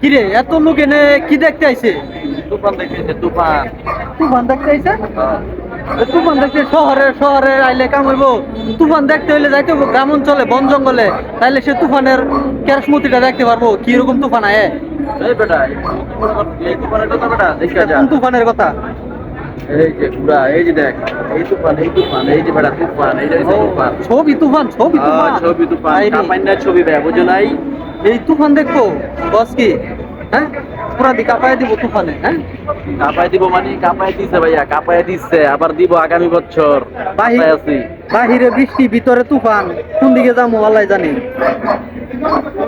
কিরে এত লোক এনে কি দেখতে আইছে? তুফান দেখতেছে তুফান। তুফান দেখতে আইছে? তুফান দেখতে শহরে শহরে আইলে কাম হইব। তুফান দেখতে হইলে যাইতে হইব গ্রাম অঞ্চলে বন জঙ্গলে। তাইলে সে তুফানের কেরসমতিটা দেখতে পারব। কি রকম তুফান আয়ে? এই বেটা এই তুফানের কথা বেটা দেখা যা কোন তুফানের কথা? এই যে পুরা এই যে দেখ এই তুফান এই তুফান এই যে বেটা তুফান এই যে ও, তুফান। ছবি তুফান ছবি আহ, তুফান। ছবি তুফান ছবি ভাই বুঝো নাই? এই তুফান দেখব? বস কি? হ্যাঁ? পুরা দি কাপায় দিব তুফানে হ্যাঁ? দিব মানে কাপাই দিছে ভাইয়া দিচ্ছে আবার দিব আগামী বছর। বাহি- কাপাই আছি। বাহিরে বৃষ্টি ভিতরে তুফান কোন দিকে যাব আল্লাহ জানি।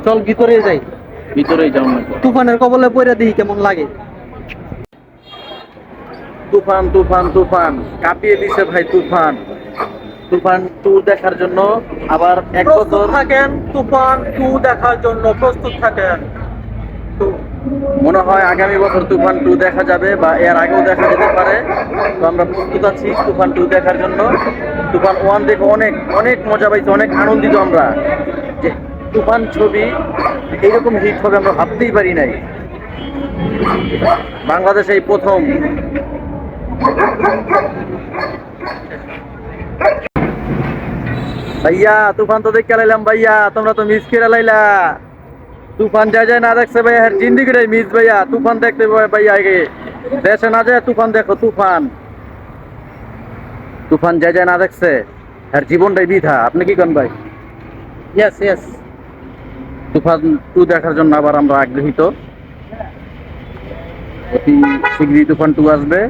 চল ভিতরে যাই। ভিতরেই যাও না তুফানের কবলে পড়ে দেখি কেমন লাগে। তুফান তুফান তুফান কাঁপিয়ে দিছে ভাই তুফান। তুফান টু দেখার জন্য আবার এক বছর থাকেন তুফান টু দেখার জন্য প্রস্তুত থাকেন। মনে হয় আগামী বছর তুফান টু দেখা যাবে বা এর আগেও দেখা যেতে পারে। তো আমরা প্রস্তুত আছি তুফান টু দেখার জন্য। তুফান ওয়ান দেখে অনেক অনেক মজা পাইছি অনেক আনন্দিত আমরা। যে তুফান ছবি এইরকম হিট হবে আমরা ভাবতেই পারি নাই। বাংলাদেশে এই প্রথম। ভাইয়া তুফান তো দেখে লাইলাম ভাইয়া তোমরা তো মিস করে লাইলা তুফান যা যায় না দেখছে ভাইয়া হ্যাঁ জিন্দিগি রে মিস ভাইয়া তুফান দেখতে ভাইয়া আগে। দেশে না যায় তুফান দেখো তুফান। তুফান যা যায় না দেখছে আর জীবনটাই বিধা আপনি কি করেন ভাই? ইয়েস ইয়েস তুফান টু দেখার জন্য আবার আমরা আগ্রহীত অতি শীঘ্রই তুফান টু আসবে।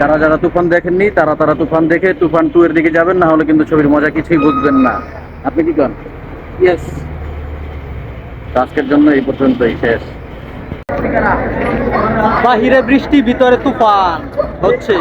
যারা যারা তুফান দেখেননি তারা তারা তুফান দেখে তুফান টু এর দিকে যাবেন না হলে কিন্তু ছবির মজা কিছুই বুঝবেন না। আপনি কি করেন? ইয়েস আজকের জন্য এই পর্যন্তই শেষ। বাহিরে বৃষ্টি ভিতরে তুফান হচ্ছে।